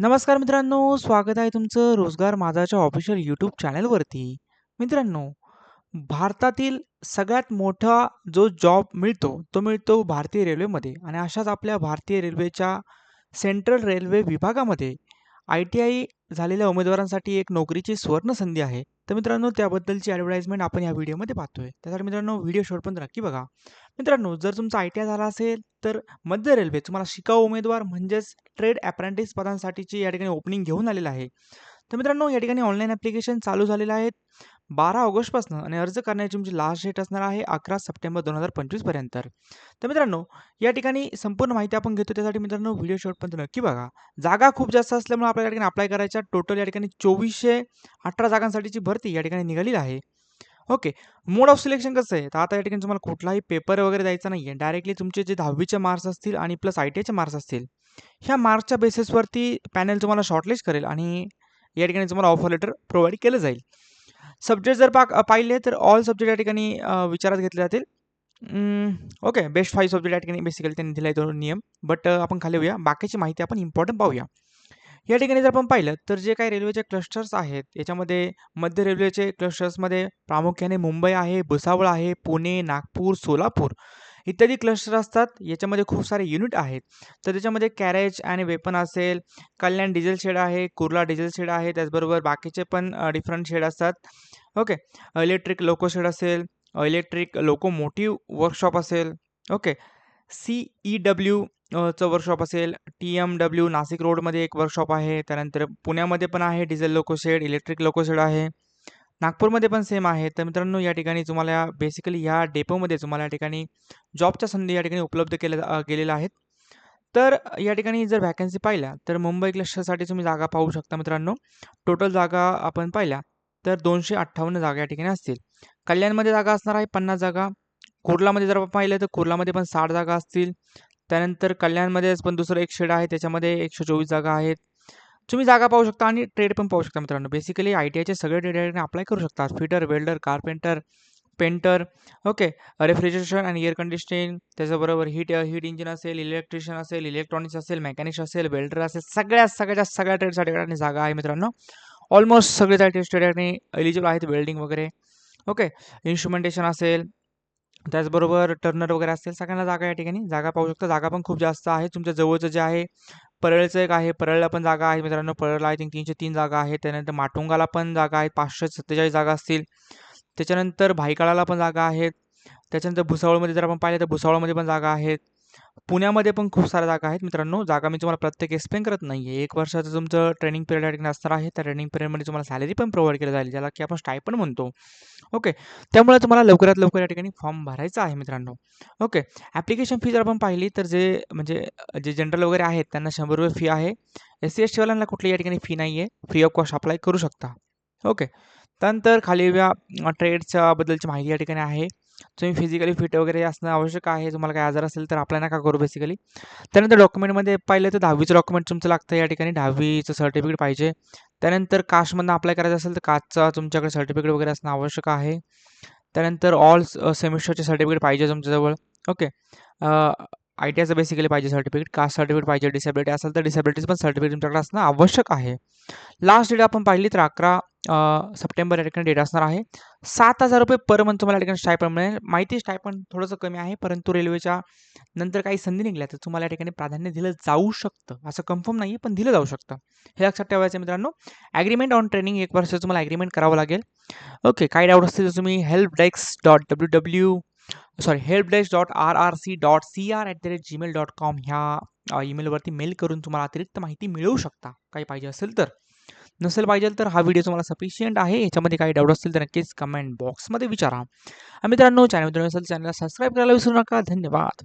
नमस्कार मित्रांनो, स्वागत आहे तुमचं रोजगार माझाच्या ऑफिशियल यूट्यूब चॅनलवरती. मित्रांनो, भारतातील सगळ्यात मोठा जो जॉब मिळतो, तो मिळतो भारतीय रेल्वेमध्ये आणि अशाच आपल्या भारतीय रेल्वेच्या सेंट्रल रेल्वे विभागामध्ये आय-टी-आय झालेल्या उमेदवारांसाठी एक नोकरीची सुवर्णसंधी आहे. तर मित्रांनो, त्याबद्दलची ॲडव्हर्टाइजमेंट आपण या व्हिडिओमध्ये पाहतोय. त्यासाठी मित्रांनो, व्हिडिओ शेवटपर्यंत नक्की बघा. मित्रांनो, जर तुमचा आय-टी-आय झाला असेल, तर मध्य रेल्वे तुम्हाला शिकाऊ उमेदवार म्हणजेच ट्रेड अप्रेंटिस पदांसाठीची या ठिकाणी ओपनिंग घेऊन आलेलं आहे. तर मित्रांनो, या ठिकाणी ऑनलाईन ॲप्लिकेशन चालू झालेलं आहे 12 ऑगस्टपासून आणि अर्ज करण्याची तुमची लास्ट डेट असणार आहे 11 सप्टेंबर दोन हजार पंचवीसपर्यंत तर मित्रांनो, या ठिकाणी संपूर्ण माहिती आपण घेतो त्यासाठी मित्रांनो, व्हिडिओ शेवटपर्यंत नक्की बघा. जागा खूप जास्त असल्यामुळे आपल्या या ठिकाणी अप्लाय करायच्या टोटल या ठिकाणी 2418 जागांसाठीची भरती या ठिकाणी निघालेली आहे. ओके. मोड ऑफ सिलेक्शन कसं आहे? तर आता या ठिकाणी तुम्हाला कुठलाही पेपर वगैरे द्यायचा नाही आहे डायरेक्टली तुमचे जे 10वीचे मार्क्स असतील आणि प्लस आय-टी-आयचे मार्क्स असतील, ह्या मार्क्सच्या बेसिसवरती पॅनल तुम्हाला शॉर्टलिस्ट करेल आणि या ठिकाणी तुम्हाला ऑफर लेटर प्रोव्हाइड केलं जाईल. सब्जेक्ट जर पाक पाहिले तर ऑल सब्जेक्ट या ठिकाणी विचारात घेतले जातील. ओके. बेस्ट फाईव्ह सब्जेक्ट या ठिकाणी बेसिकली त्यांनी दिलाय तो नियम. बट आपण खाली येऊया. बाकीची माहिती आपण इम्पॉर्टंट पाहूया. या ठिकाणी जर आपण पाहिलं तर जे काही रेल्वेचे क्लस्टर्स आहेत, याच्यामध्ये मध्य रेल्वेचे क्लस्टर्समध्ये प्रामुख्याने मुंबई आहे, भुसावळ आहे, पुणे, नागपूर, सोलापूर इत्यादी क्लस्टर असतात. याच्यामध्ये खूप सारे युनिट आहेत. तर त्याच्यामध्ये कॅरेज आणि वेपन असेल, कल्याण डिझेल शेड आहे, कुर्ला डिझेल शेड आहे, त्याचबरोबर बाकीचे पण डिफरंट शेड असतात. ओके. इलेक्ट्रिक लोको शेड असेल, इलेक्ट्रिक लोकोमोटिव्ह वर्कशॉप असेल, ओके. सी-ई-डब्ल्यू चं वर्कशॉप असेल, टी-एम-डब्ल्यू नाशिक रोडमध्ये एक वर्कशॉप आहे. त्यानंतर पुण्यामध्ये पण आहे diesel loco shed, electric loco shed आहे. नागपूरमध्ये पण सेम आहे. तर मित्रांनो, या ठिकाणी तुम्हाला बेसिकली ह्या डेपोमध्ये तुम्हाला या ठिकाणी जॉबच्या संधी या ठिकाणी उपलब्ध केल्या गेलेल्या आहेत. तर या ठिकाणी जर व्हॅकन्सी पाहिल्या तर मुंबई क्लस्टरसाठी तुम्ही जागा पाहू शकता मित्रांनो. टोटल जागा आपण पाहिल्या तर 258 जागा या ठिकाणी असतील. कल्याणमध्ये जागा असणार आहे 50 जागा. कुर्लामध्ये जर आपण पाहिलं तर कुर्लामध्ये पण साठ जागा असतील. त्यानंतर कल्याणमध्येच पण दुसरं एक शेड आहे त्याच्यामध्ये 124 जागा आहेत. तुम्ही जागा पाहू शकता आणि ट्रेड पण पाहू शकता मित्रांनो. बेसिकली आय-टी-आयचे सगळे ट्रेड अप्लाय करू शकता. Fitter, welder, carpenter, painter, okay. Refrigeration आणि एअर कंडिशनिंग, त्याच्याबरोबर हीट हीट इंजिन असेल, इलेक्ट्रिशियन असेल, इलेक्ट्रॉनिक्स असेल, मेकॅनिक्स असेल, वेल्डर असेल, सगळ्या सगळ्या सगळ्या ट्रेडसाठी ठिकाणी जागा आहे मित्रांनो. ऑलमोस्ट सगळे त्या ठिकाणी एलिजिबल आहेत वेल्डिंग वगैरे. ओके. इन्स्ट्रुमेंटेशन असेल, त्याचबरोबर टर्नर वगैरे असेल सगळ्यांना जागा या ठिकाणी जागा पाहू शकता. जागा पण खूप जास्त आहे. तुमच्या जवळचं जे आहे परळचं एक आहे. परळला पण जागा आहे मित्रांनो. परळला आय थिंक 303 जागा आहे त्यानंतर माटुंगाला पण जागा आहेत. 547 जागा असतील. त्याच्यानंतर भाईकाळाला पण जागा आहेत. त्याच्यानंतर भुसावळमध्ये जर आपण पाहिलं तर भुसावळमध्ये पण जागा आहेत. पुण्यामध्ये पण खूप साऱ्या जागा आहेत मित्रांनो. जागा मी तुम्हाला प्रत्येक एक्सप्लेन करत नाही आहे एक वर्षाचं तुमचं ट्रेनिंग पिरियड या ठिकाणी असणार आहे. त्या ट्रेनिंग पिरियडमध्ये तुम्हाला सॅलरी पण प्रोव्हाइड केली जाईल, ज्याला की आपण स्टायपेंड म्हणतो. ओके. त्यामुळे तुम्हाला लवकरात लवकर या ठिकाणी फॉर्म भरायचा आहे मित्रांनो. ओके. ॲप्लिकेशन फी जर आपण पाहिली तर जे म्हणजे जे जनरल वगैरे आहेत त्यांना ₹100 फी आहे. एस-सी, एस-टीवाल्यांना कुठली या ठिकाणी फी नाही आहे फ्री ऑफ कॉस्ट अप्लाय करू शकता. ओके. त्यानंतर खाली या ट्रेडच्या बद्दलची माहिती या ठिकाणी आहे. तुम्ही फिजिकली फिट वगैरे असणं आवश्यक आहे. तुम्हाला काय आजार असेल तर आपल्या नका करू बेसिकली. त्यानंतर डॉक्युमेंटमध्ये पाहिलं तर 10वीचं डॉक्युमेंट तुमचं लागतं या ठिकाणी. 10वीचं सर्टिफिकेट पाहिजे. त्यानंतर कास्टमधनं अप्लाय करायचं असेल तर कास्टचा तुमच्याकडे सर्टिफिकेट वगैरे असणं आवश्यक आहे. त्यानंतर ऑल सेमिस्टरचे सर्टिफिकेट पाहिजे तुमच्याजवळ. ओके. आय-टी-आयचं बेसिकली पाहिजे सर्टिफिकेट. कास्ट सर्टिफिकेट पाहिजे. डिसेबिलिटी असेल तर डिसेबिलिटीज पण सर्टिफिकेट तुमच्याकडे असणं आवश्यक आहे. लास्ट डेट आपण पाहिली तर अकरा सप्टेंबर या ठिकाणी डेट असणार आहे. ₹7,000 पर मंथ तुम्हाला या ठिकाणी स्टायपण मिळेल. माहिती स्टायपण थोडंसं कमी आहे, परंतु रेल्वेच्या नंतर काही संधी निघाल्या तर तुम्हाला या ठिकाणी प्राधान्य दिलं जाऊ शकतं. असं कन्फर्म नाही पण दिलं जाऊ शकतं. हे लक्षात ठेवायचं आहे मित्रांनो. ॲग्रीमेंट ऑन ट्रेनिंग एक वर्षाचं तुम्हाला ॲग्रीमेंट करावं लागेल. ओके. काही डाऊट असतील तर तुम्ही help desks dot W W sorry help dressed dot R R C dot C R at the rate Gmail dot com ह्या ईमेलवरती मेल करून तुम्हाला अतिरिक्त माहिती मिळवू शकता. काही पाहिजे असेल तर. नसेल पाहिजे तर हा व्हिडिओ तुम्हाला सफिशियंट आहे. याच्यामध्ये काही डाऊट असतील तर नक्कीच कमेंट बॉक्समध्ये विचारा. आणि मित्रांनो असेल चॅनलला सबस्क्राईब करायला विसरू नका. धन्यवाद.